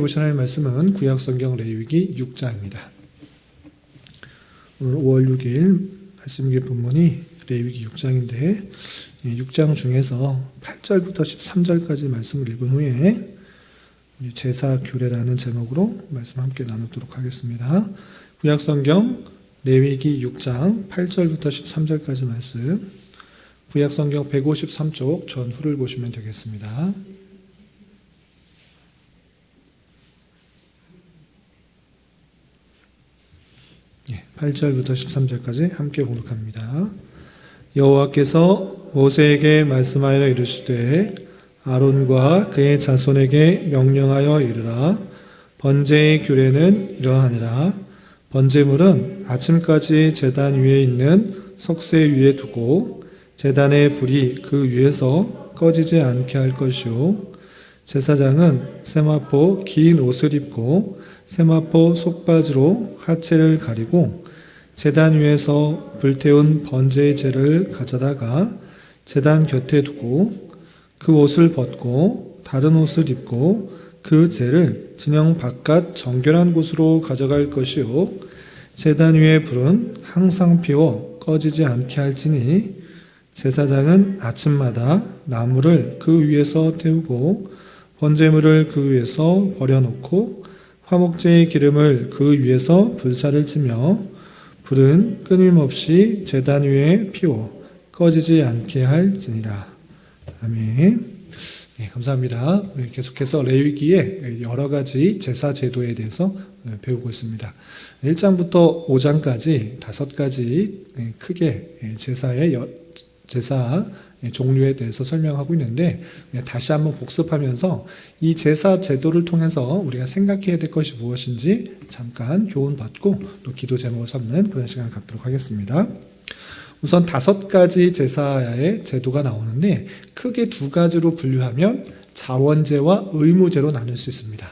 보신 하나님의 말씀은 구약성경 레위기 6장입니다. 오늘 5월 6일 말씀기 본문이 레위기 6장인데 6장 중에서 8절부터 13절까지 말씀을 읽은 후에 제사 규례라는 제목으로 말씀 함께 나누도록 하겠습니다. 구약성경 레위기 6장 8절부터 13절까지 말씀 구약성경 153쪽 전후를 보시면 되겠습니다. 8절부터 13절까지 함께 공독합니다. 여호와께서 모세에게 말씀하여 이르시되 아론과 그의 자손에게 명령하여 이르라. 번제의 규례는 이러하니라. 번제물은 아침까지 제단 위에 있는 석쇠 위에 두고 제단의 불이 그 위에서 꺼지지 않게 할 것이요. 제사장은 세마포 긴 옷을 입고 세마포 속바지로 하체를 가리고 재단 위에서 불태운 번제의 재를 가져다가 재단 곁에 두고 그 옷을 벗고 다른 옷을 입고 그 재를 진영 바깥 정결한 곳으로 가져갈 것이요. 재단 위의 불은 항상 피워 꺼지지 않게 할지니 제사장은 아침마다 나무를 그 위에서 태우고 번제물을 그 위에서 버려놓고 화목제의 기름을 그 위에서 불사를 치며 불은 끊임없이 재단 위에 피워 꺼지지 않게 할지니라. 아멘. 네, 감사합니다. 계속해서 레위기의 여러 가지 제사 제도에 대해서 배우고 있습니다. 1장부터 5장까지 다섯 가지 크게 제사의 제사 종류에 대해서 설명하고 있는데 다시 한번 복습하면서 이 제사 제도를 통해서 우리가 생각해야 될 것이 무엇인지 잠깐 교훈 받고 또 기도 제목을 삼는 그런 시간을 갖도록 하겠습니다. 우선 다섯 가지 제사의 제도가 나오는데 크게 두 가지로 분류하면 자원제와 의무제로 나눌 수 있습니다.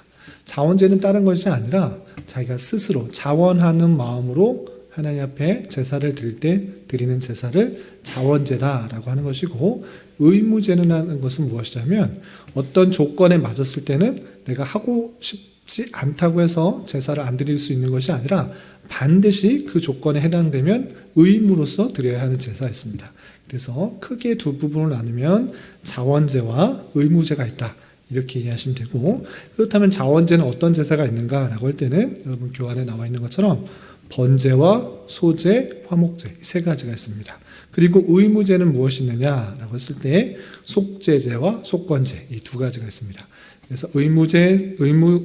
자원제는 다른 것이 아니라 자기가 스스로 자원하는 마음으로 하나님 앞에 제사를 드릴 때 드리는 제사를 자원제다라고 하는 것이고 의무제는 하는 것은 무엇이냐면 어떤 조건에 맞았을 때는 내가 하고 싶지 않다고 해서 제사를 안 드릴 수 있는 것이 아니라 반드시 그 조건에 해당되면 의무로서 드려야 하는 제사였습니다. 그래서 크게 두 부분을 나누면 자원제와 의무제가 있다. 이렇게 이해하시면 되고 그렇다면 자원제는 어떤 제사가 있는가라고 할 때는 여러분 교환에 나와 있는 것처럼 번제와 소제, 화목제 세 가지가 있습니다. 그리고 의무제는 무엇이 있느냐라고 했을 때 속제제와 속건제 이 두 가지가 있습니다. 그래서 의무제, 의무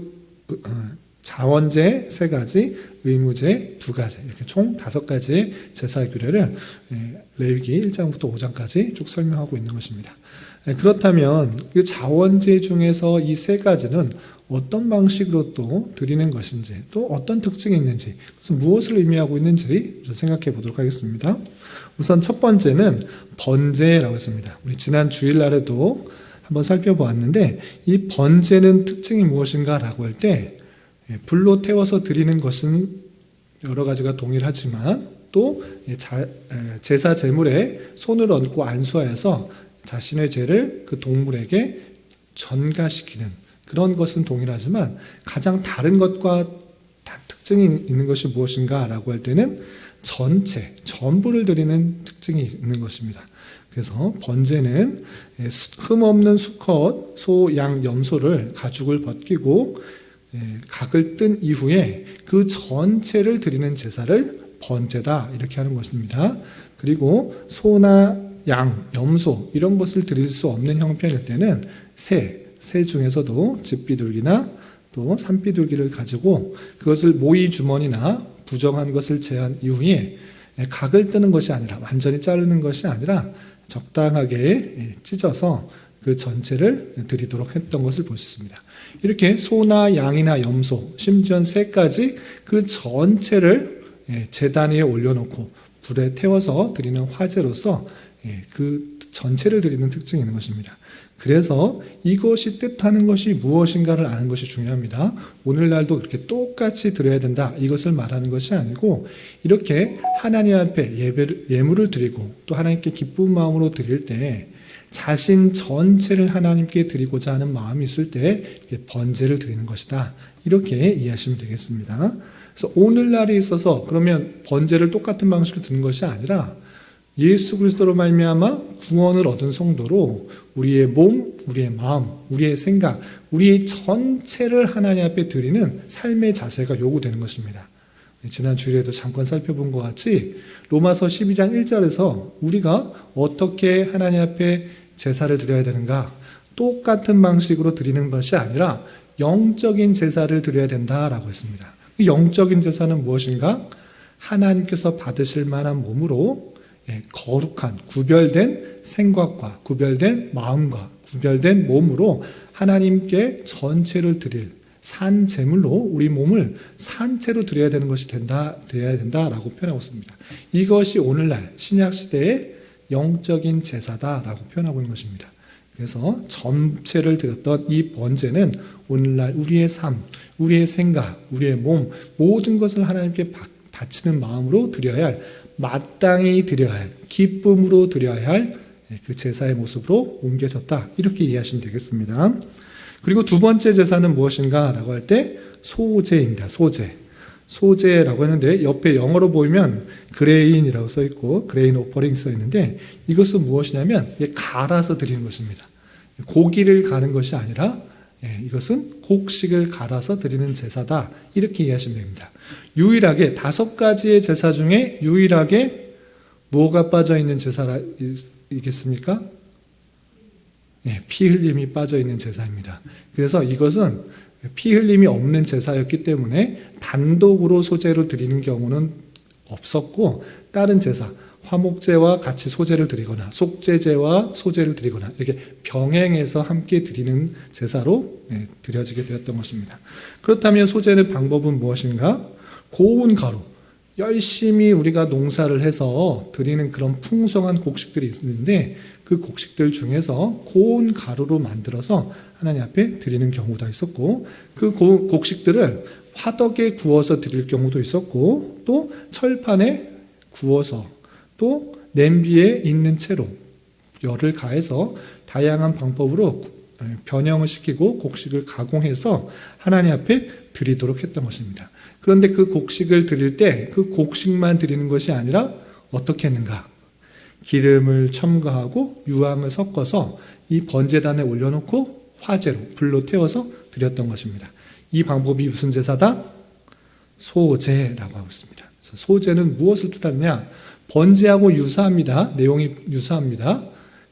어, 자원제 세 가지, 의무제 두 가지 이렇게 총 다섯 가지의 제사 규례를 예, 레위기 1장부터 5장까지 쭉 설명하고 있는 것입니다. 예, 그렇다면 그 자원제 중에서 이 세 가지는 어떤 방식으로 또 드리는 것인지 또 어떤 특징이 있는지 그래서 무엇을 의미하고 있는지 생각해 보도록 하겠습니다. 우선 첫 번째는 번제라고 했습니다. 우리 지난 주일날에도 한번 살펴보았는데 이 번제는 특징이 무엇인가라고 할때 예, 불로 태워서 드리는 것은 여러 가지가 동일하지만 또 제사 제물에 손을 얹고 안수하여서 자신의 죄를 그 동물에게 전가시키는 그런 것은 동일하지만 가장 다른 것과 특징이 있는 것이 무엇인가라고 할 때는 전체, 전부를 드리는 특징이 있는 것입니다. 그래서 번제는 흠 없는 수컷, 소, 양, 염소를 가죽을 벗기고 각을 뜬 이후에 그 전체를 드리는 제사를 번제다 이렇게 하는 것입니다. 그리고 소나 양, 염소 이런 것을 드릴 수 없는 형편일 때는 새, 새 중에서도 집비둘기나 또 산비둘기를 가지고 그것을 모이 주머니나 부정한 것을 제한 이후에 각을 뜨는 것이 아니라 완전히 자르는 것이 아니라 적당하게 찢어서 그 전체를 드리도록 했던 것을 볼 수 있습니다. 이렇게 소나 양이나 염소, 심지어 새까지 그 전체를 재단 위에 올려놓고 불에 태워서 드리는 화제로서 그 전체를 드리는 특징이 있는 것입니다. 그래서 이것이 뜻하는 것이 무엇인가를 아는 것이 중요합니다. 오늘날도 그렇게 똑같이 드려야 된다. 이것을 말하는 것이 아니고 이렇게 하나님 앞에 예배를, 예물을 드리고 또 하나님께 기쁜 마음으로 드릴 때 자신 전체를 하나님께 드리고자 하는 마음이 있을 때 번제를 드리는 것이다. 이렇게 이해하시면 되겠습니다. 그래서 오늘날에 있어서 그러면 번제를 똑같은 방식으로 드는 것이 아니라 예수 그리스도로 말미암아 구원을 얻은 성도로 우리의 몸, 우리의 마음, 우리의 생각, 우리의 전체를 하나님 앞에 드리는 삶의 자세가 요구되는 것입니다. 지난 주일에도 잠깐 살펴본 것 같이 로마서 12장 1절에서 우리가 어떻게 하나님 앞에 제사를 드려야 되는가 똑같은 방식으로 드리는 것이 아니라 영적인 제사를 드려야 된다라고 했습니다. 이 영적인 제사는 무엇인가? 하나님께서 받으실 만한 몸으로 예, 거룩한 구별된 생각과 구별된 마음과 구별된 몸으로 하나님께 전체를 드릴 산 제물로 우리 몸을 산채로 드려야 되는 것이 된다, 되어야 된다라고 표현하고 있습니다. 이것이 오늘날 신약 시대의 영적인 제사다라고 표현하고 있는 것입니다. 그래서 전체를 드렸던 이 번제는 오늘날 우리의 삶, 우리의 생각, 우리의 몸 모든 것을 하나님께 바치는 마음으로 드려야 할 마땅히 드려야 할 기쁨으로 드려야 할 그 제사의 모습으로 옮겨졌다 이렇게 이해하시면 되겠습니다. 그리고 두 번째 제사는 무엇인가 라고 할 때 소제입니다. 소제. 소제라고 하는데 옆에 영어로 보이면 그레인이라고 써 있고 그레인 오퍼링 써 있는데 이것은 무엇이냐면 갈아서 드리는 것입니다. 고기를 가는 것이 아니라 예, 이것은 곡식을 갈아서 드리는 제사다 이렇게 이해하시면 됩니다. 유일하게 다섯 가지의 제사 중에 유일하게 뭐가 빠져 있는 제사이겠습니까? 예, 피 흘림이 빠져 있는 제사입니다. 그래서 이것은 피 흘림이 없는 제사였기 때문에 단독으로 소재로 드리는 경우는 없었고 다른 제사 화목제와 같이 소재를 드리거나 속제제와 소재를 드리거나 이렇게 병행해서 함께 드리는 제사로 예, 드려지게 되었던 것입니다. 그렇다면 소재의 방법은 무엇인가? 고운 가루 열심히 우리가 농사를 해서 드리는 그런 풍성한 곡식들이 있는데 그 곡식들 중에서 고운 가루로 만들어서 하나님 앞에 드리는 경우도 있었고 그 곡식들을 화덕에 구워서 드릴 경우도 있었고 또 철판에 구워서 또 냄비에 있는 채로 열을 가해서 다양한 방법으로 변형을 시키고 곡식을 가공해서 하나님 앞에 드리도록 했던 것입니다. 그런데 그 곡식을 드릴 때 그 곡식만 드리는 것이 아니라 어떻게 했는가? 기름을 첨가하고 유황을 섞어서 이 번제단에 올려놓고 화재로 불로 태워서 드렸던 것입니다. 이 방법이 무슨 제사다? 소제라고 하고 있습니다. 소제는 무엇을 뜻하느냐? 번제하고 유사합니다. 내용이 유사합니다.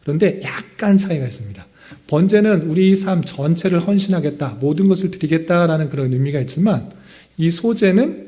그런데 약간 차이가 있습니다. 번제는 우리 삶 전체를 헌신하겠다, 모든 것을 드리겠다라는 그런 의미가 있지만 이 소제는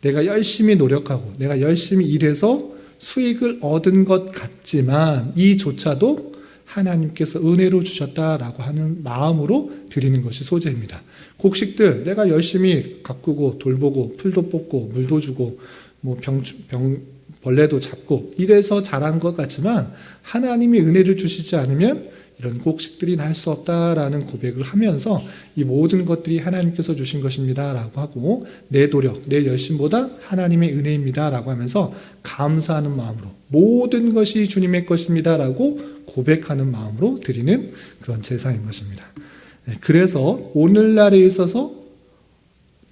내가 열심히 노력하고 내가 열심히 일해서 수익을 얻은 것 같지만 이조차도 하나님께서 은혜로 주셨다라고 하는 마음으로 드리는 것이 소재입니다. 곡식들 내가 열심히 가꾸고 돌보고 풀도 뽑고 물도 주고 뭐 병, 병 벌레도 잡고 이래서 잘한 것 같지만 하나님이 은혜를 주시지 않으면 이런 곡식들이 날 수 없다라는 고백을 하면서 이 모든 것들이 하나님께서 주신 것입니다라고 하고 내 노력, 내 열심보다 하나님의 은혜입니다라고 하면서 감사하는 마음으로 모든 것이 주님의 것입니다라고 고백하는 마음으로 드리는 그런 제사인 것입니다. 네, 그래서 오늘날에 있어서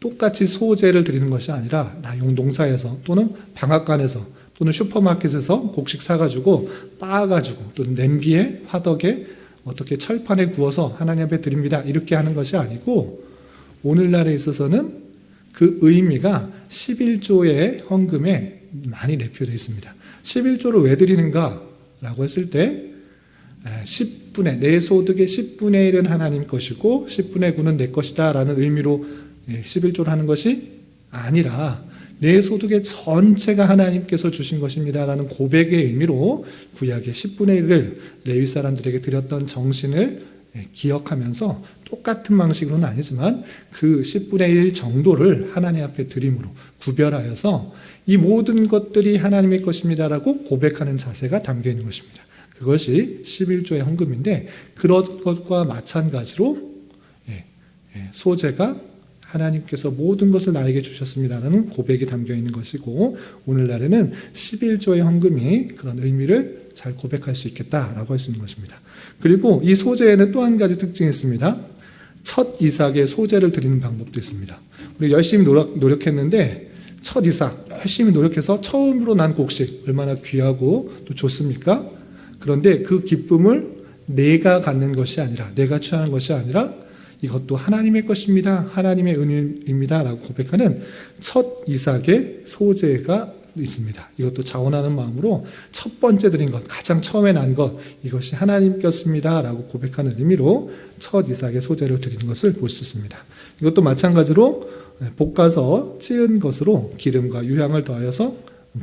똑같이 소재를 드리는 것이 아니라 나용 농사에서 또는 방앗간에서 또는 슈퍼마켓에서 곡식 사가지고 빻아가지고 또는 냄비에 화덕에 어떻게 철판에 구워서 하나님 앞에 드립니다. 이렇게 하는 것이 아니고 오늘날에 있어서는 그 의미가 11조의 헌금에 많이 내표되어 있습니다. 11조를 왜 드리는가? 라고 했을 때 10분의 내 소득의 10분의 1은 하나님 것이고 10분의 9는 내 것이다 라는 의미로 11조를 하는 것이 아니라 내 소득의 전체가 하나님께서 주신 것입니다라는 고백의 의미로 구약의 10분의 1을 레위 사람들에게 드렸던 정신을 예, 기억하면서 똑같은 방식으로는 아니지만 그 10분의 1 정도를 하나님 앞에 드림으로 구별하여서 이 모든 것들이 하나님의 것입니다라고 고백하는 자세가 담겨 있는 것입니다. 그것이 11조의 헌금인데 그런 것과 마찬가지로 예, 예, 소재가 하나님께서 모든 것을 나에게 주셨습니다라는 고백이 담겨 있는 것이고 오늘날에는 11조의 헌금이 그런 의미를 잘 고백할 수 있겠다라고 할 수 있는 것입니다. 그리고 이 소재에는 또 한 가지 특징이 있습니다. 첫 이삭의 소재를 드리는 방법도 있습니다. 우리 열심히 노력, 노력했는데 첫 이삭 열심히 노력해서 처음으로 난 곡식 얼마나 귀하고 또 좋습니까? 그런데 그 기쁨을 내가 갖는 것이 아니라 내가 취하는 것이 아니라 이것도 하나님의 것입니다. 하나님의 은혜입니다. 라고 고백하는 첫 이삭의 소재가 있습니다. 이것도 자원하는 마음으로 첫 번째 드린 것, 가장 처음에 난 것, 이것이 하나님 겼습니다. 라고 고백하는 의미로 첫 이삭의 소재를 드리는 것을 볼 수 있습니다. 이것도 마찬가지로 볶아서 찌은 것으로 기름과 유향을 더하여서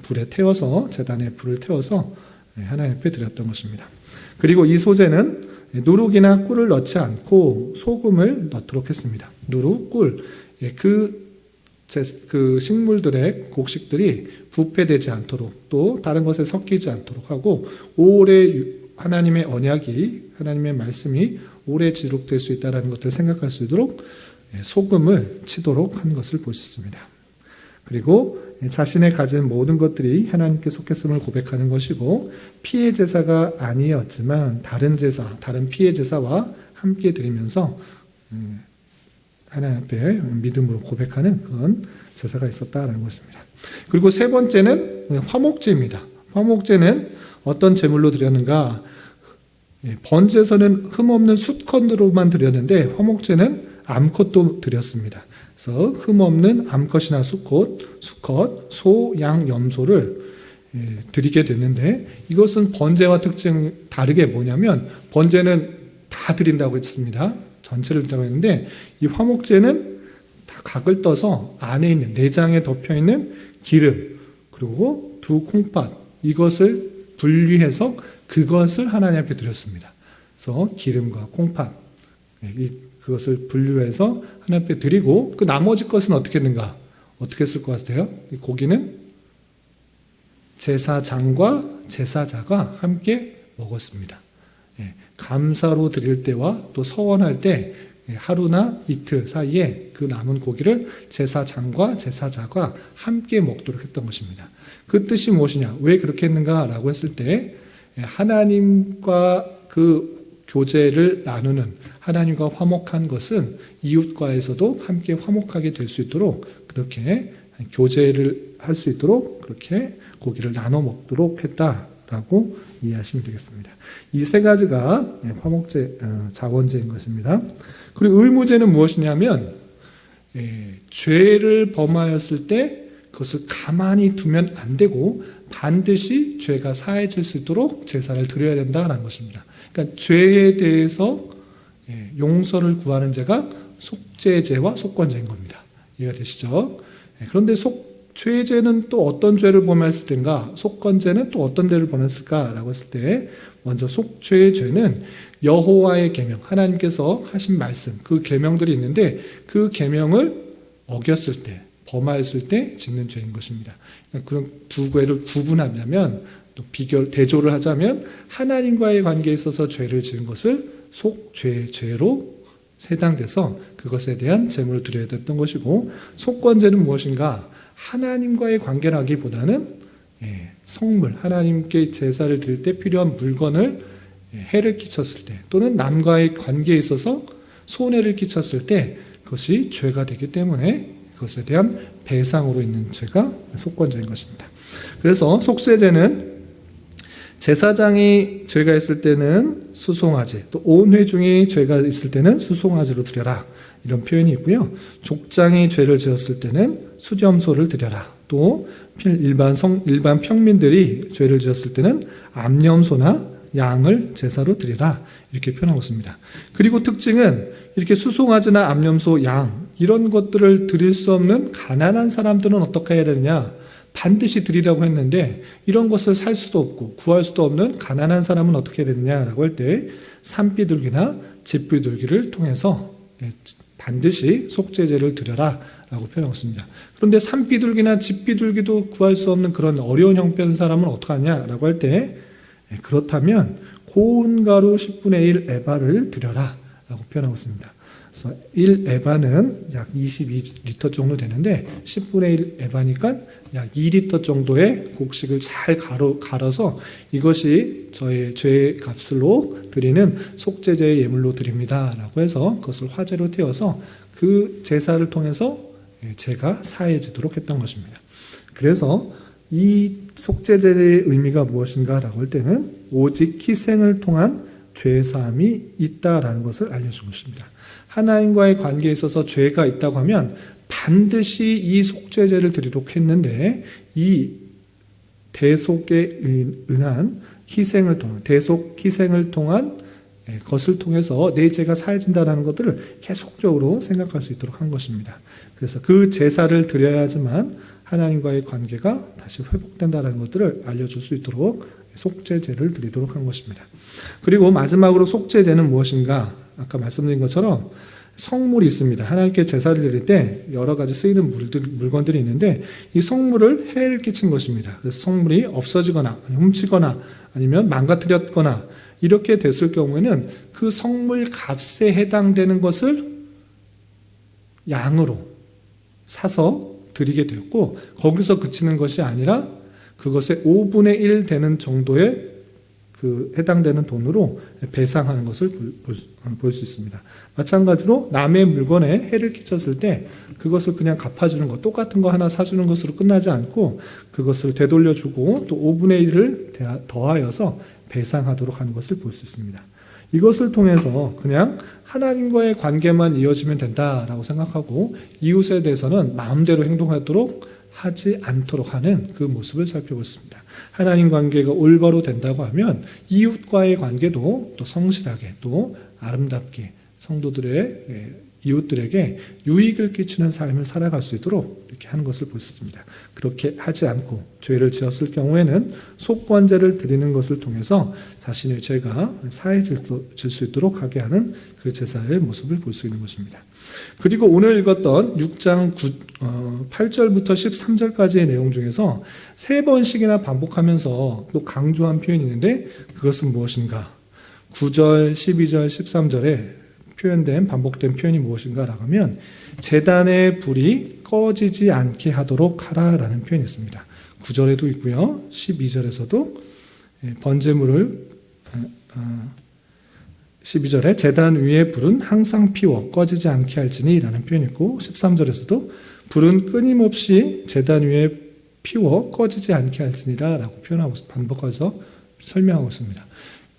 불에 태워서 재단에 불을 태워서 하나님 앞에 드렸던 것입니다. 그리고 이 소재는 누룩이나 꿀을 넣지 않고 소금을 넣도록 했습니다. 누룩, 꿀. 예, 그, 그 식물들의 곡식들이 부패되지 않도록 또 다른 것에 섞이지 않도록 하고 오래 하나님의 언약이 하나님의 말씀이 오래 지속될 수 있다는 것을 생각할 수 있도록 예, 소금을 치도록 한 것을 있습니다. 그리고 자신의 가진 모든 것들이 하나님께 속했음을 고백하는 것이고 피해 제사가 아니었지만 다른 제사, 다른 피해 제사와 함께 드리면서 음, 하나님 앞에 믿음으로 고백하는 그런 제사가 있었다는 것입니다. 그리고 세 번째는 화목제입니다. 화목제는 어떤 제물로 드렸는가? 예, 번제에서는 흠 없는 숫컨으로만 드렸는데 화목제는 암컷도 드렸습니다. 그래서 흠없는 암컷이나 수컷, 수컷, 소, 양, 염소를 예, 드리게 됐는데 이것은 번제와 특징 다르게 뭐냐면 번제는 다 드린다고 했습니다. 전체를 드린다고 했는데 이 화목제는 다 각을 떠서 안에 있는 내장에 덮여 있는 기름 그리고 두 콩팥 이것을 분리해서 그것을 하나님 앞에 드렸습니다. 그래서 기름과 콩팥 예, 그것을 분류해서 하나님 앞에 드리고 그 나머지 것은 어떻게 했는가? 어떻게 했을 것 같아요? 이 고기는 제사장과 제사자가 함께 먹었습니다. 예, 감사로 드릴 때와 또 서원할 때 예, 하루나 이틀 사이에 그 남은 고기를 제사장과 제사자가 함께 먹도록 했던 것입니다. 그 뜻이 무엇이냐? 왜 그렇게 했는가 라고 했을 때 예, 하나님과 그 교제를 나누는 하나님과 화목한 것은 이웃과에서도 함께 화목하게 될 수 있도록 그렇게 교제를 할 수 있도록 그렇게 고기를 나눠 먹도록 했다라고 이해하시면 되겠습니다. 이 세 가지가 화목제 어, 자원제인 것입니다. 그리고 의무제는 무엇이냐면 예, 죄를 범하였을 때 그것을 가만히 두면 안 되고 반드시 죄가 사해질 수 있도록 제사를 드려야 된다는 것입니다. 그러니까 죄에 대해서 예, 용서를 구하는 죄가 속죄죄와 속건죄인 겁니다. 이해가 되시죠? 예, 그런데 속, 죄죄는 또 어떤 죄를 범했을 때인가? 속건죄는 또 어떤 죄를 범했을까라고 했을 때 먼저 속죄죄는 여호와의 계명, 하나님께서 하신 말씀, 그 계명들이 있는데 그 계명을 어겼을 때, 범하였을 때 짓는 죄인 것입니다. 그러니까 그런 두 죄를 구분하자면 또 비교 대조를 하자면 하나님과의 관계에 있어서 죄를 지은 것을 속죄 죄로 세당돼서 그것에 대한 제물을 드려야 됐던 것이고 속건제는 무엇인가 하나님과의 관계라기보다는 예, 성물 하나님께 제사를 드릴 때 필요한 물건을 예, 해를 끼쳤을 때 또는 남과의 관계에 있어서 손해를 끼쳤을 때 그것이 죄가 되기 때문에 그것에 대한 배상으로 있는 죄가 속건제인 것입니다. 그래서 속세제는 제사장이 죄가 있을 때는 수송아지, 또 온 회 중에 죄가 있을 때는 수송아지로 드려라. 이런 표현이 있고요. 족장이 죄를 지었을 때는 수점소를 드려라. 또 일반 성 일반 평민들이 죄를 지었을 때는 암염소나 양을 제사로 드리라. 이렇게 표현하고 있습니다. 그리고 특징은 이렇게 수송아지나 암염소, 양 이런 것들을 드릴 수 없는 가난한 사람들은 어떻게 해야 되느냐? 반드시 드리라고 했는데 이런 것을 살 수도 없고 구할 수도 없는 가난한 사람은 어떻게 됐냐라고 할 때 산비둘기나 집비둘기를 통해서 예, 반드시 속죄제를 드려라 라고 표현하고 있습니다. 그런데 산비둘기나 집비둘기도 구할 수 없는 그런 어려운 형편 사람은 어떡하냐라고 할때 예, 그렇다면 고운 가루 10분의 1 에바를 드려라 라고 표현하고 있습니다. 그래서 1 에바는 약 22리터 정도 되는데 10분의 1 에바니까 약 2리터 정도의 곡식을 잘 갈아, 갈아서 이것이 저의 죄 값으로 드리는 속죄제의 예물로 드립니다 라고 해서 그것을 화제로 태워서 그 제사를 통해서 제가 사해지도록 했던 것입니다. 그래서 이 속죄제의 의미가 무엇인가 라고 할 때는 오직 희생을 통한 죄 사함이 있다라는 것을 알려준 것입니다. 하나님과의 관계에 있어서 죄가 있다고 하면 반드시 이 속죄제를 드리도록 했는데 이 대속에 응한 희생을 통한 대속 희생을 통한 예, 것을 통해서 내 죄가 사해진다는 것들을 계속적으로 생각할 수 있도록 한 것입니다. 그래서 그 제사를 드려야지만 하나님과의 관계가 다시 회복된다는 것들을 알려줄 수 있도록 속죄제를 드리도록 한 것입니다. 그리고 마지막으로 속죄제는 무엇인가? 아까 말씀드린 것처럼 성물이 있습니다. 하나님께 제사를 드릴 때 여러 가지 쓰이는 물들, 물건들이 있는데 이 성물을 해를 끼친 것입니다. 그래서 성물이 없어지거나 훔치거나 아니면 망가뜨렸거나 이렇게 됐을 경우에는 그 성물 값에 해당되는 것을 양으로 사서 드리게 되었고 거기서 그치는 것이 아니라 그것의 5분의 1 되는 정도의 그 해당되는 돈으로 배상하는 것을 볼 수 있습니다. 마찬가지로 남의 물건에 해를 끼쳤을 때 그것을 그냥 갚아주는 것, 똑같은 거 하나 사주는 것으로 끝나지 않고 그것을 되돌려주고 또 5분의 1을 더하여서 배상하도록 하는 것을 볼 수 있습니다. 이것을 통해서 그냥 하나님과의 관계만 이어지면 된다라고 생각하고 이웃에 대해서는 마음대로 행동하도록 하지 않도록 하는 그 모습을 살펴보습니다. 하나님 관계가 올바로 된다고 하면 이웃과의 관계도 또 성실하게 또 아름답게 성도들의 예, 이웃들에게 유익을 끼치는 삶을 살아갈 수 있도록 이렇게 하는 것을 볼 수 있습니다. 그렇게 하지 않고 죄를 지었을 경우에는 속관제를 드리는 것을 통해서 자신의 죄가 사해질 수 있도록 하게 하는 그 제사의 모습을 볼 수 있는 것입니다. 그리고 오늘 읽었던 6장 9, 어, 8절부터 13절까지의 내용 중에서 세 번씩이나 반복하면서 또 강조한 표현이 있는데 그것은 무엇인가? 9절, 12절, 13절에 표현된 반복된 표현이 무엇인가라고 하면 재단의 불이 꺼지지 않게 하도록 하라라는 표현이 있습니다. 9절에도 있고요. 12절에서도 예, 번제물을 12절에 어, 어, 재단 위에 불은 항상 피워 꺼지지 않게 할지니 라는 표현이 있고 13절에서도 불은 끊임없이 재단 위에 피워 꺼지지 않게 할지니라 라고 표현하고 반복해서 설명하고 있습니다.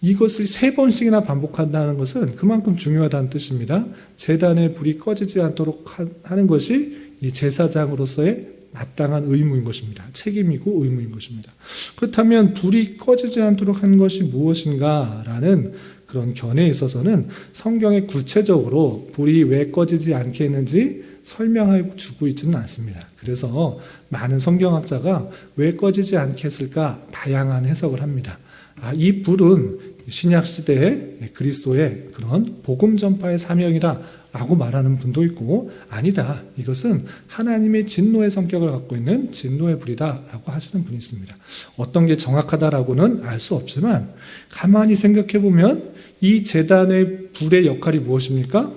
이것을 세 번씩이나 반복한다는 것은 그만큼 중요하다는 뜻입니다. 재단의 불이 꺼지지 않도록 하는 것이 이 제사장으로서의 마땅한 의무인 것입니다. 책임이고 의무인 것입니다. 그렇다면 불이 꺼지지 않도록 한 것이 무엇인가라는 그런 견해에 있어서는 성경에 구체적으로 불이 왜 꺼지지 않게 했는지 설명하고 주고 있지는 않습니다. 그래서 많은 성경학자가 왜 꺼지지 않게 했을까 다양한 해석을 합니다. 아, 이 불은 신약 시대의 그리스도의 그런 복음 전파의 사명이다. 라고 말하는 분도 있고, 아니다. 이것은 하나님의 진노의 성격을 갖고 있는 진노의 불이다. 라고 하시는 분이 있습니다. 어떤 게 정확하다라고는 알 수 없지만, 가만히 생각해 보면 이 재단의 불의 역할이 무엇입니까?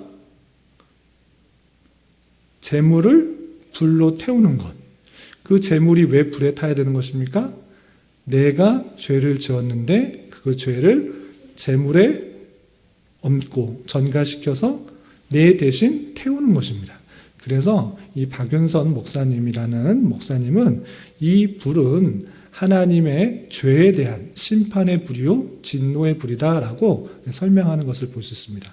재물을 불로 태우는 것. 그 재물이 왜 불에 타야 되는 것입니까? 내가 죄를 지었는데 그 죄를 재물에 얹고 전가시켜서 내 대신 태우는 것입니다. 그래서 이 박윤선 목사님이라는 목사님은 이 불은 하나님의 죄에 대한 심판의 불이요 진노의 불이다라고 설명하는 것을 볼 수 있습니다.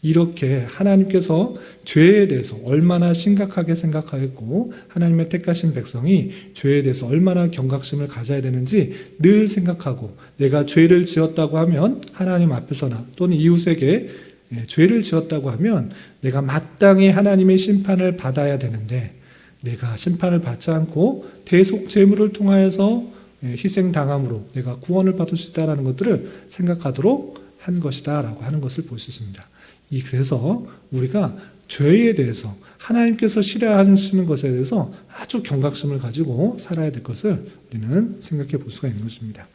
이렇게 하나님께서 죄에 대해서 얼마나 심각하게 생각하였고 하나님의 택하신 백성이 죄에 대해서 얼마나 경각심을 가져야 되는지 늘 생각하고 내가 죄를 지었다고 하면 하나님 앞에서나 또는 이웃에게 예, 죄를 지었다고 하면 내가 마땅히 하나님의 심판을 받아야 되는데 내가 심판을 받지 않고 대속 제물을 통하여서 예, 희생 당함으로 내가 구원을 받을 수 있다라는 것들을 생각하도록 한 것이다라고 하는 것을 볼 수 있습니다. 이 그래서 우리가 죄에 대해서 하나님께서 싫어하시는 것에 대해서 아주 경각심을 가지고 살아야 될 것을 우리는 생각해 볼 수가 있는 것입니다.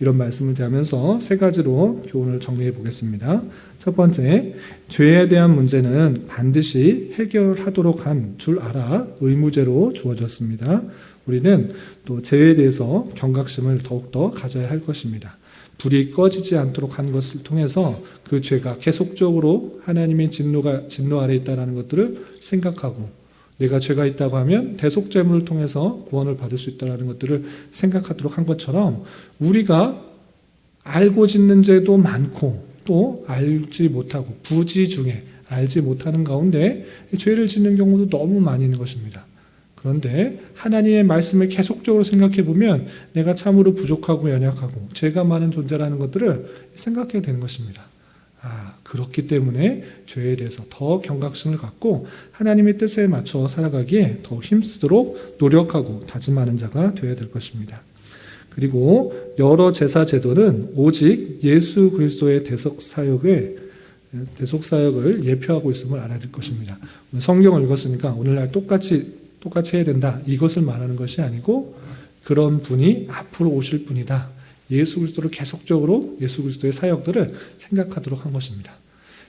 이런 말씀을 대하면서 세 가지로 교훈을 정리해 보겠습니다. 첫 번째, 죄에 대한 문제는 반드시 해결하도록 한 줄 알아 의무제로 주어졌습니다. 우리는 또 죄에 대해서 경각심을 더욱더 가져야 할 것입니다. 불이 꺼지지 않도록 한 것을 통해서 그 죄가 계속적으로 하나님의 진노가 진노 아래 있다라는 것들을 생각하고 내가 죄가 있다고 하면 대속죄물을 통해서 구원을 받을 수 있다라는 것들을 생각하도록 한 것처럼 우리가 알고 짓는 죄도 많고 또 알지 못하고 부지 중에 알지 못하는 가운데 죄를 짓는 경우도 너무 많이 있는 것입니다. 그런데 하나님의 말씀을 계속적으로 생각해 보면 내가 참으로 부족하고 연약하고 죄가 많은 존재라는 것들을 생각해야 되는 것입니다. 아, 그렇기 때문에 죄에 대해서 더 경각심을 갖고 하나님의 뜻에 맞춰 살아가기에 더 힘쓰도록 노력하고 다짐하는 자가 되어야 될 것입니다. 그리고 여러 제사 제도는 오직 예수 그리스도의 대속 사역에 대속 사역을 예표하고 있음을 알아야 될 것입니다. 성경을 읽었으니까 오늘날 똑같이 똑같이 해야 된다. 이것을 말하는 것이 아니고 그런 분이 앞으로 오실 분이다. 예수 그리스도를 계속적으로 예수 그리스도의 사역들을 생각하도록 한 것입니다.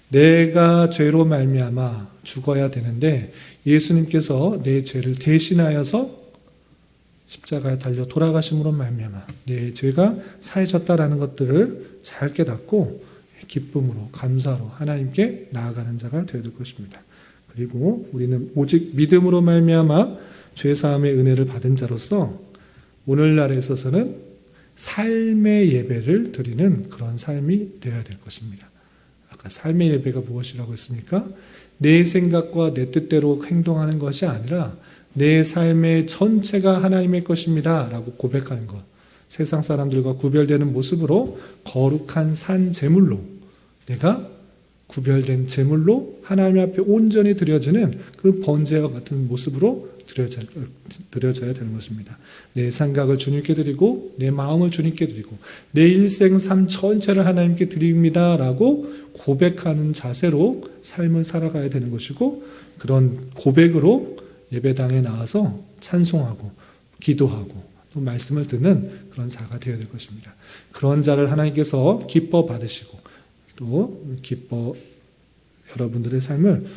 내가 죄로 말미암아 죽어야 되는데 예수님께서 내 죄를 대신하여서 십자가에 달려 돌아가심으로 말미암아 내 죄가 사해졌다라는 것들을 잘 깨닫고 기쁨으로 감사로 하나님께 나아가는 자가 되어야 될 것입니다. 그리고 우리는 오직 믿음으로 말미암아 죄 사함의 은혜를 받은 자로서 오늘날에 있어서는 삶의 예배를 드리는 그런 삶이 되어야 될 것입니다. 아까 삶의 예배가 무엇이라고 했습니까? 내 생각과 내 뜻대로 행동하는 것이 아니라 내 삶의 전체가 하나님의 것입니다. 라고 고백하는 것. 세상 사람들과 구별되는 모습으로 거룩한 산 제물로 내가 구별된 제물로 하나님 앞에 온전히 드려지는 그 번제와 같은 모습으로 드려져, 드려져야 되는 것입니다. 내 생각을 주님께 드리고 내 마음을 주님께 드리고 내 일생 삶 전체를 하나님께 드립니다라고 고백하는 자세로 삶을 살아가야 되는 것이고 그런 고백으로 예배당에 나와서 찬송하고 기도하고 또 말씀을 듣는 그런 자가 되어야 될 것입니다. 그런 자를 하나님께서 기뻐 받으시고 또 기뻐 여러분들의 삶을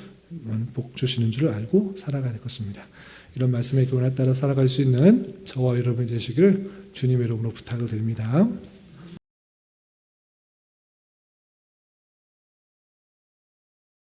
복 주시는 줄 알고 살아가야 될 것입니다. 이런 말씀의 교훈에 따라 살아갈 수 있는 저와 여러분이 되시기를 주님의 이름으로 부탁을 드립니다.